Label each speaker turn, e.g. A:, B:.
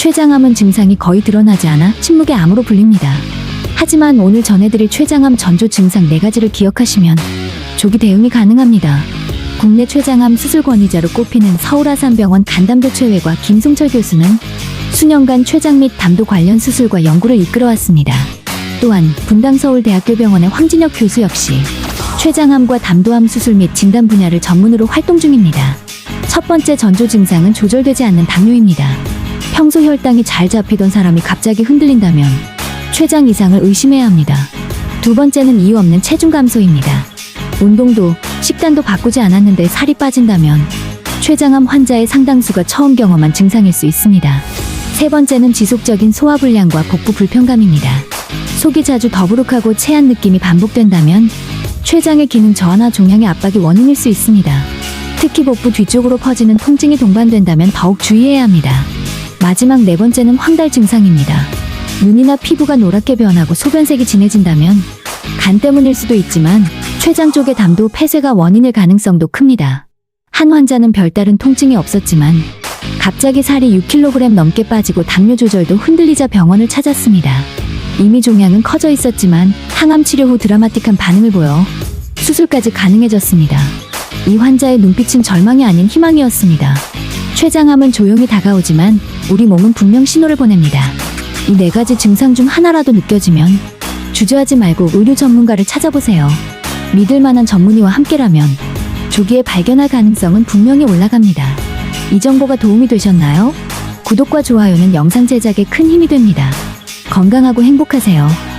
A: 췌장암은 증상이 거의 드러나지 않아 침묵의 암으로 불립니다. 하지만 오늘 전해드릴 췌장암 전조 증상 4가지를 기억하시면 조기 대응이 가능합니다. 국내 췌장암 수술 권위자로 꼽히는 서울아산병원 간담도 최외과 김송철 교수는 수년간 췌장 및 담도 관련 수술과 연구를 이끌어왔습니다. 또한 분당서울대학교병원의 황진혁 교수 역시 췌장암과 담도암 수술 및 진단 분야를 전문으로 활동 중입니다. 첫 번째 전조 증상은 조절되지 않는 당뇨입니다. 평소 혈당이 잘 잡히던 사람이 갑자기 흔들린다면 췌장 이상을 의심해야 합니다. 두 번째는 이유 없는 체중 감소입니다. 운동도 식단도 바꾸지 않았는데 살이 빠진다면 췌장암 환자의 상당수가 처음 경험한 증상일 수 있습니다. 세 번째는 지속적인 소화불량과 복부 불편감입니다. 속이 자주 더부룩하고 체한 느낌이 반복된다면 췌장의 기능 저하나 종양의 압박이 원인일 수 있습니다. 특히 복부 뒤쪽으로 퍼지는 통증이 동반된다면 더욱 주의해야 합니다. 마지막 네 번째는 황달 증상입니다. 눈이나 피부가 노랗게 변하고 소변색이 진해진다면 간 때문일 수도 있지만 췌장 쪽의 담도 폐쇄가 원인일 가능성도 큽니다. 한 환자는 별다른 통증이 없었지만 갑자기 살이 6kg 넘게 빠지고 당뇨 조절도 흔들리자 병원을 찾았습니다. 이미 종양은 커져 있었지만 항암 치료 후 드라마틱한 반응을 보여 수술까지 가능해졌습니다. 이 환자의 눈빛은 절망이 아닌 희망이었습니다. 췌장암은 조용히 다가오지만 우리 몸은 분명 신호를 보냅니다. 이 네 가지 증상 중 하나라도 느껴지면 주저하지 말고 의료 전문가를 찾아보세요. 믿을 만한 전문의와 함께라면 조기에 발견할 가능성은 분명히 올라갑니다. 이 정보가 도움이 되셨나요? 구독과 좋아요는 영상 제작에 큰 힘이 됩니다. 건강하고 행복하세요.